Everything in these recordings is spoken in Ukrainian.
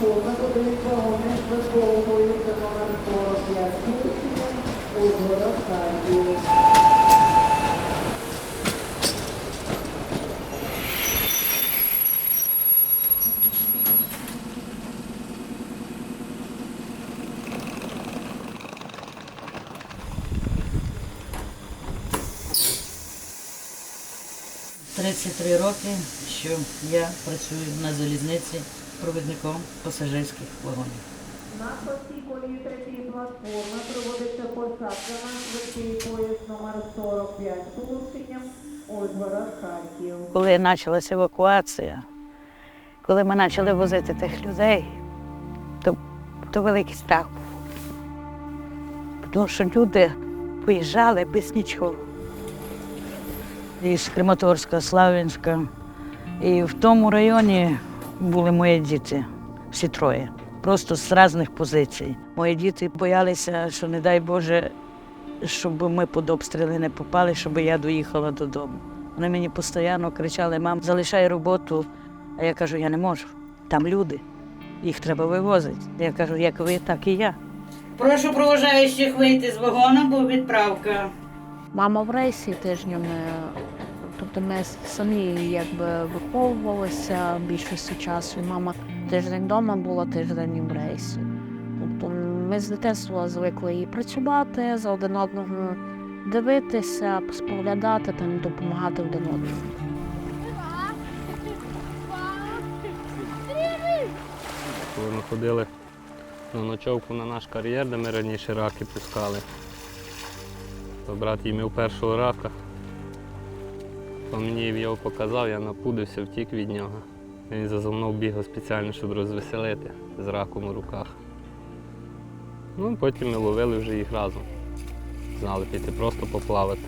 подають вагони швидкого поїзда номер 45 Київщина, Ужгород, Харків. – 33 роки, що я працюю на залізниці провідником пасажирських вагонів. На шостій колії третьої платформи проводиться посадка на швидкий поїзд номер 45 з порушенням Ужгород, Харків. Коли почалася евакуація, коли ми почали возити тих людей, то, то великий страх був. Тому що люди виїжджали без нічого. Із Краматорська, Славянська. І в тому районі були мої діти, всі троє. Просто з різних позицій. Мої діти боялися, що, не дай Боже, щоб ми під обстріли не попали, щоб я доїхала додому. Вони мені постійно кричали: мам, залишай роботу. А я кажу, я не можу. Там люди, їх треба вивозити. Я кажу, як ви, так і я. Прошу проважаючих вийти з вагону, бо відправка. Мама в рейсі тижнями, тобто ми самі якби виховувалися більшості часу. І мама тиждень вдома була, тиждень в рейсі. Тобто ми з дитинства звикли і працювати, за один одного дивитися, споглядати та допомагати один одному. Коли ми ходили на ночовку на наш кар'єр, де ми раніше раки пускали, то брат їмів першого рака. Мені його показав, я напудився, втік від нього. Він за мною бігав спеціально, щоб розвеселити з раком у руках. Ну, потім ми ловили вже їх разом. Знали піти просто поплавати.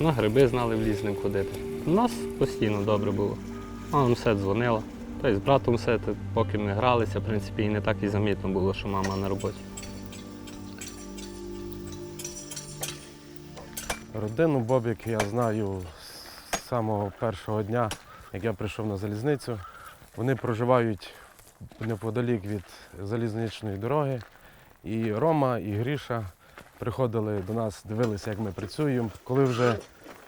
На гриби знали в ліс ним ходити. У нас постійно добре було. Мама все дзвонила. Та й з братом все, поки ми гралися, в принципі, і не так і замітно було, що мама на роботі. Родину Бобік я знаю самого першого дня, як я прийшов на залізницю. Вони проживають неподалік від залізничної дороги. І Рома, і Гріша приходили до нас, дивилися, як ми працюємо. Коли вже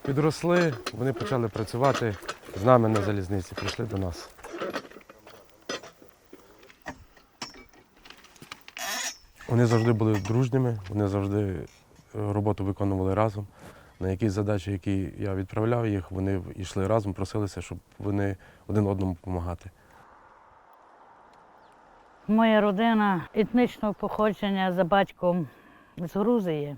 підросли, вони почали працювати з нами на залізниці, прийшли до нас. Вони завжди були дружніми, вони завжди е, роботу виконували разом. На якісь задачі, які я відправляв їх, вони йшли разом, просилися, щоб вони один одному допомагати. Моя родина етнічного походження за батьком з Грузії.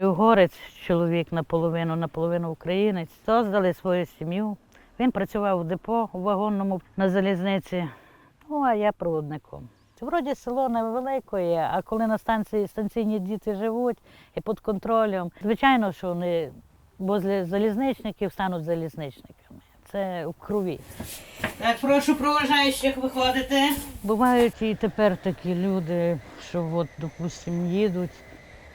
Угорець чоловік наполовину, наполовину українець. Создали свою сім'ю. Він працював у депо у вагонному на залізниці. Ну, а я проводником. Це вроді село невелике, є, а коли на станції станційні діти живуть і під контролем, звичайно, що вони возле залізничників стануть залізничниками. Це у крові. Так, прошу проважаючих виходити. Бувають і тепер такі люди, що от, допустимо, їдуть,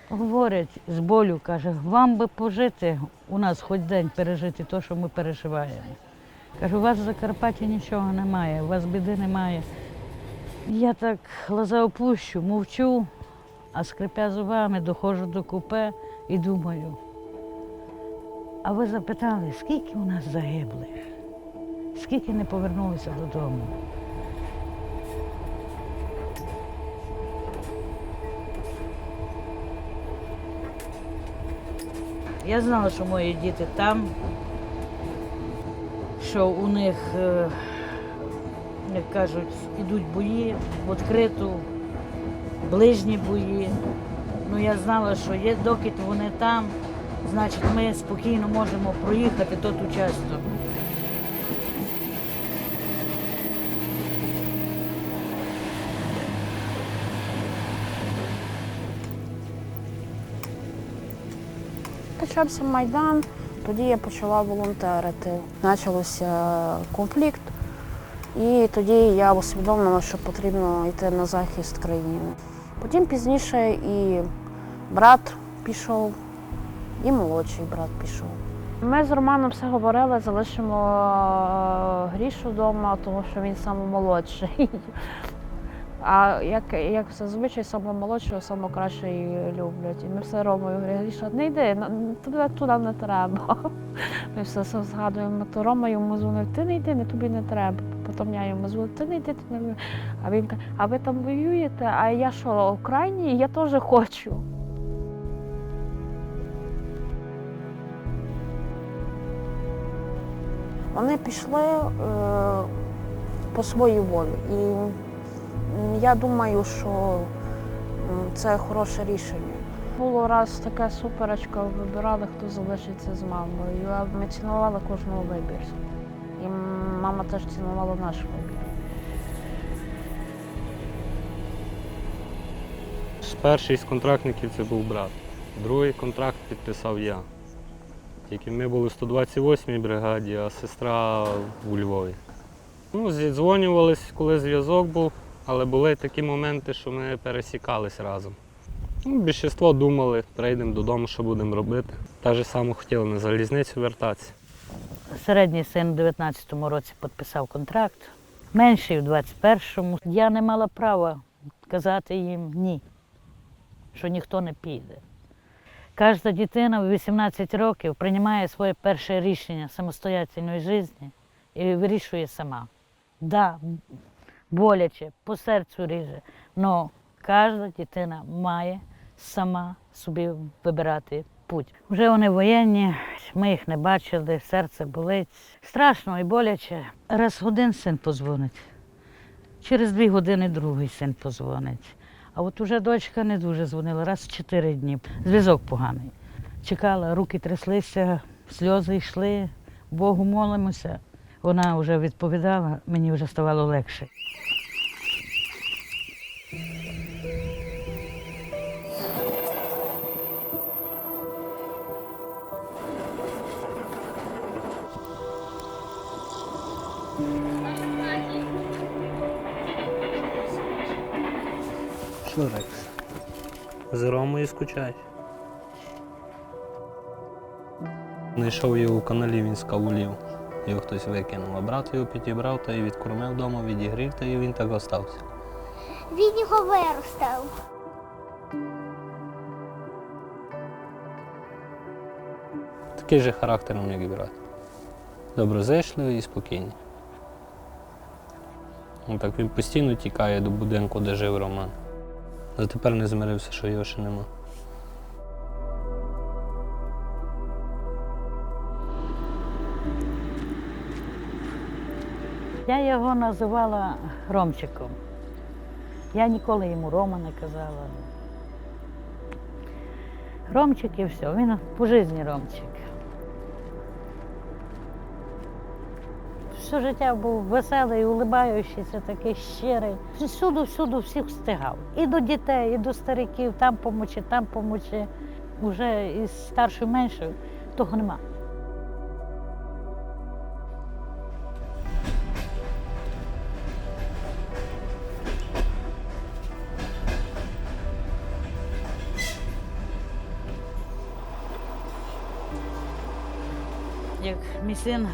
говорять з болю, каже, вам би пожити у нас хоч день пережити те, що ми переживаємо. Кажу, у вас в Закарпатті нічого немає, у вас біди немає. Я так глаза опущу, мовчу, а скрипя зубами, доходжу до купе і думаю. А ви запитали, скільки у нас загиблих? Скільки не повернулися додому? Я знала, що мої діти там, що у них, е, як кажуть, ідуть бої в відкриту, ближні бої. Ну я знала, що є, доки вони там, значить ми спокійно можемо проїхати тот участок. Почався Майдан, тоді я почала волонтерити. Почався конфлікт, і тоді я усвідомила, що потрібно йти на захист країни. Потім пізніше і брат пішов, і молодший брат пішов. Ми з Романом все говорили, залишимо е, Грішу вдома, тому що він самомолодший. А як, як зазвичай саме молодшого, саме і люблять. І ми все робимо. Гріша, не йди, туди, туди не треба. Ми все згадуємо, то Рома йому дзвонив, ти не йди, не тобі не треба. Потім я йому дзвонив, ти не йди, ти не. А він каже, а ви там воюєте, а я що, в крайній, я теж хочу. Вони пішли е, по своїй волі. І я думаю, що це хороше рішення. Було раз така суперечка, вибирали, хто залишиться з мамою. Ми цінували кожного вибір. Мама теж цінувала наш вибір. Перший з контрактників це був брат. Другий контракт підписав я. Тільки ми були в 128-й бригаді, а сестра у Львові. Ну, зідзвонювались, коли зв'язок був, але були такі моменти, що ми пересікались разом. Ну, більшість думали, прийдемо додому, що будемо робити. Так же само хотіли на залізницю вертатися. Середній син у 19-му році підписав контракт, менший у 21-му. Я не мала права казати їм ні, що ніхто не піде. Кожна дитина в 18 років приймає своє перше рішення самостоятельної житті і вирішує сама. Да, боляче, по серцю ріже, але кожна дитина має сама собі вибирати путь. Вже вони воєнні, ми їх не бачили, серце болить. Страшно і боляче. Раз один син позвонить, через дві години другий син позвонить. А от уже дочка не дуже дзвонила, раз в чотири дні. Зв'язок поганий. Чекала, руки тряслися, сльози йшли, Богу молимося. Вона вже відповідала, мені вже ставало легше. Скучаєш? Знайшов його у каналі, він скавулів. Його хтось викинув, а брат його підібрав та й відкормив вдома, відігрів, та й він так остався. Він його виростив. Такий же характером, як і брат. Доброзичливий і спокійний. Ну, так він постійно тікає до будинку, де жив Роман. Але тепер не змирився, що його ще нема. Я його називала Ромчиком. Я ніколи йому Рома не казала. Ромчик і все, він по житті Ромчик. Все життя був веселий, улибаючийся, такий щирий. Всюди, всюди всіх встигав. І до дітей, і до стариків, там помочи, там помочи. Уже із старшою меншою того нема. Як мій син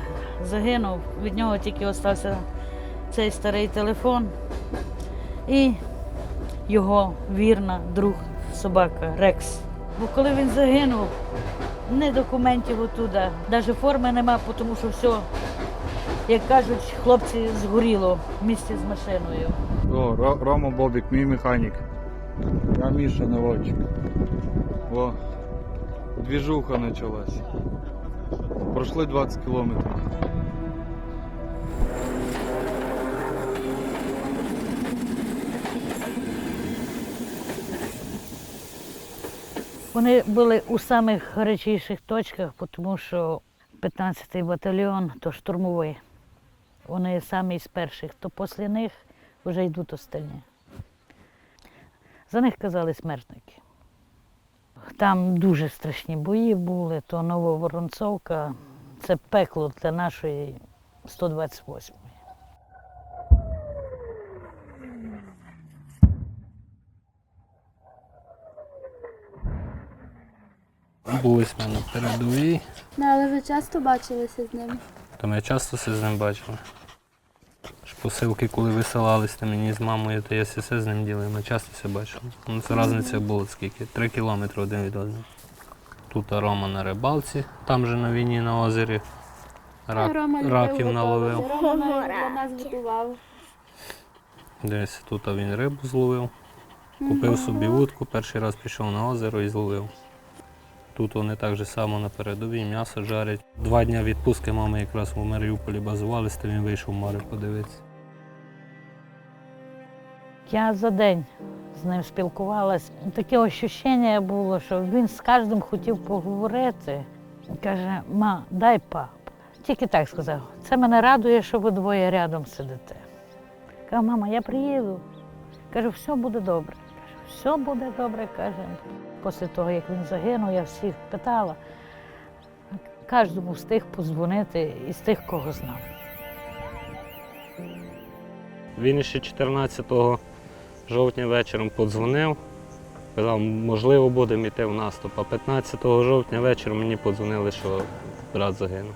загинув, від нього тільки залишився цей старий телефон і його вірна друг собака Рекс. Бо коли він загинув, ні документів отуда, навіть форми нема, тому що все, як кажуть, хлопці згоріло в місті з машиною. О, Рома Бобік, мій механік. Я Міша наводчик. О, двіжуха почалась. Пройшли 20 кілометрів. Вони були у самих гарячіших точках, тому що 15-й батальйон то штурмовий. Вони самі з перших, то після них вже йдуть остальні. За них казали смертники. Там дуже страшні бої були, то Нововоронцовка це пекло для нашої 128-ї. Були ми на передовій, Ну, але ви часто бачилися з ним. то ми часто все з ним бачили. Посилки, коли висилались, то мені з мамою, то я все з ним ділив, ми часто все бачили. Ну, це різниця була скільки? Три кілометри один від одного. Тут Рома на рибалці, там же на війні на озері. Рак, раків наловив. Рома для нас готував. Десь тут він рибу зловив. Купив собі вудку, перший раз пішов на озеро і зловив. Тут вони так же само на передовій, м'ясо жарять. Два дні відпустки мами якраз у Маріуполі базувалися, то він вийшов в море подивитися. Я за день з ним спілкувалась. Таке ощущення було, що він з кожним хотів поговорити. Каже, ма, дай пап. Тільки так сказав. Це мене радує, що ви двоє рядом сидите. Каже, мама, я приїду. Кажу, все буде добре. Каже, все буде добре, каже. Після того, як він загинув, я всіх питала. Кожному встиг подзвонити із тих, кого знав. Він ще 14 жовтня вечором подзвонив. Казав, можливо, будемо йти в наступ. А 15 жовтня вечором мені подзвонили, що брат загинув.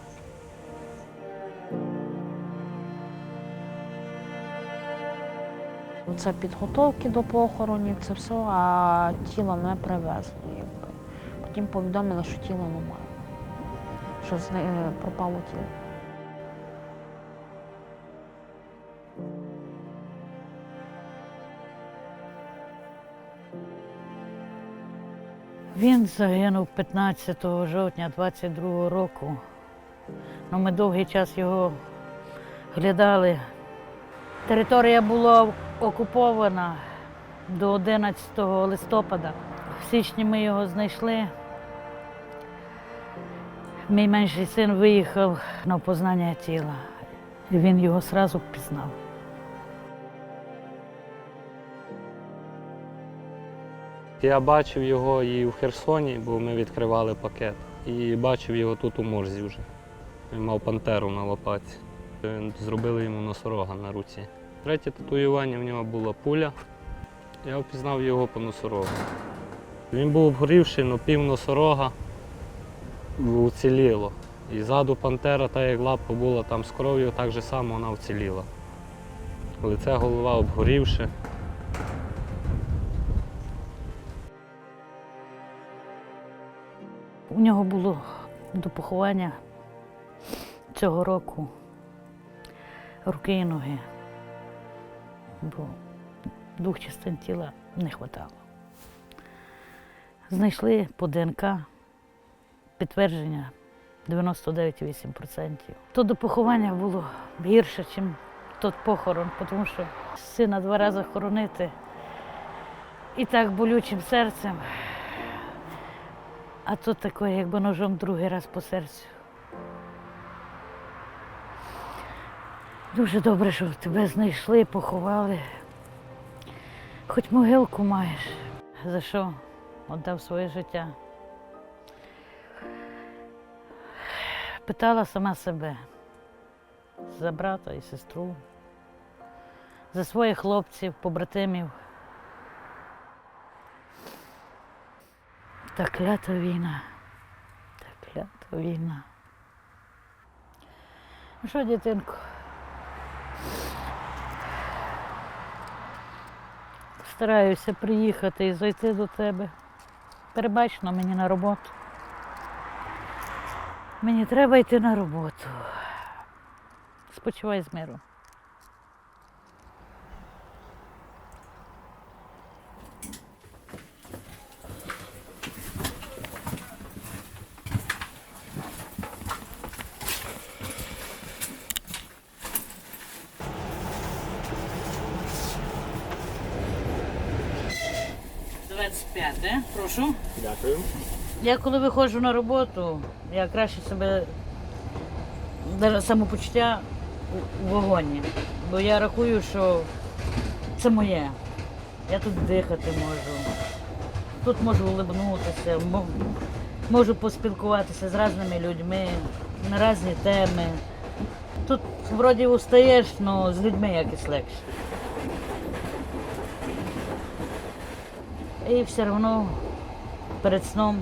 Це підготовки до похоронів, це все, а тіла не привезли. Потім повідомили, що тіла немає, що з пропало тіло. Він загинув 15 жовтня 22 року. Ну, ми довгий час його глядали. Територія була окупована до 11 листопада. В січні ми його знайшли. Мій менший син виїхав на опознання тіла. І він його одразу впізнав. Я бачив його і в Херсоні, бо ми відкривали пакет. І бачив його тут у морзі вже. Він мав пантеру на лопатці. Зробили йому носорога на руці. Третє татуювання в нього була пуля. Я впізнав його по носорогу. Він був обгорівший, але пів носорога уціліло. І ззаду пантера, та як лапа була там з кров'ю, так же само вона вціліла. Лице голова обгорівши. У нього було до поховання цього року руки і ноги, бо двох частин тіла не вистачало. Знайшли по ДНК підтвердження 99,8%. То до поховання було гірше, ніж тот похорон, тому що сина два рази хоронити і так болючим серцем. А тут таке, якби ножом другий раз по серцю. Дуже добре, що тебе знайшли, поховали. Хоч могилку маєш, за що віддав своє життя. Питала сама себе за брата і сестру, за своїх хлопців, побратимів. Та клята війна. Та клята війна. Ну що, дитинко? Стараюся приїхати і зайти до тебе. Перебач на мені на роботу. Мені треба йти на роботу. Спочивай з миром. Двадцять п'яте, прошу. Дякую. Я коли виходжу на роботу, я краще себе навіть самопочуття у- у вогоні. Бо я рахую, що це моє. Я тут дихати можу. Тут можу улибнутися, можу поспілкуватися з різними людьми на різні теми. Тут вроді устаєш, але з людьми якось легше. І все одно перед сном,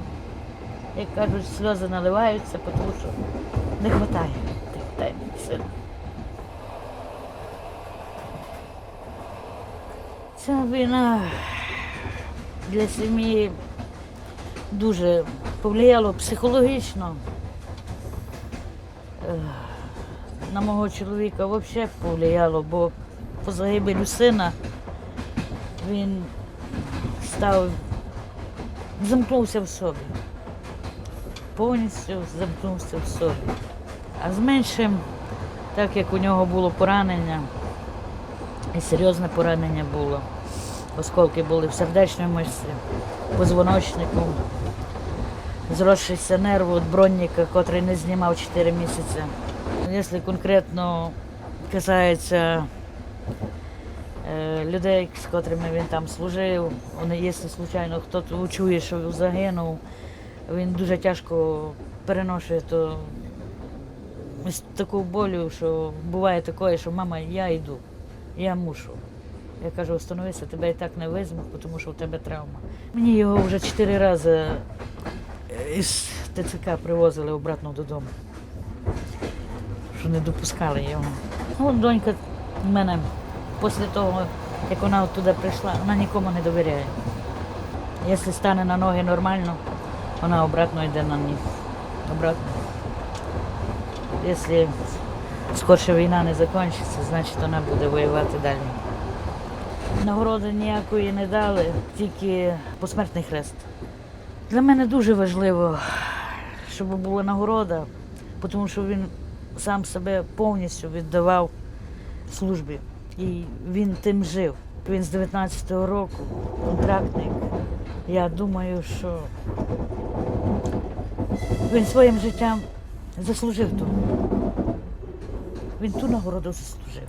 як кажуть, сльози наливаються, тому що не вистачає. Не вистачає сил. Ця війна для сім'ї дуже повлияло психологічно. Е, На мого чоловіка взагалі повлияло, бо по загибелю сина він став, замкнувся в собі. Повністю замкнувся в собі. А з меншим, так як у нього було поранення, і серйозне поранення було. Осколки були в сердечній мишці, позвоночнику, зросшийся нерв від бронника, котрий не знімав 4 місяці. Якщо конкретно касається людей, з котрими він там служив, вони, якщо случайно хтось чує, що загинув, він дуже тяжко переношує то з таку болю, що буває таке, що мама, я йду, я мушу. Я кажу, остановися, тебе і так не візьмуть, тому що у тебе травма. Мені його вже чотири рази е, із ТЦК привозили обратно додому, що не допускали його. Ну, от донька в мене після того, як вона от туди прийшла, вона нікому не довіряє. Якщо стане на ноги нормально, вона обратно йде на них. Обратно. Якщо скорше війна не закінчиться, значить вона буде воювати далі. Нагороди ніякої не дали, тільки посмертний хрест. Для мене дуже важливо, щоб була нагорода, тому що він сам себе повністю віддавав службі. І він тим жив. Він з 19-го року, контрактник. Я думаю, що він своїм життям заслужив ту. Він ту нагороду заслужив.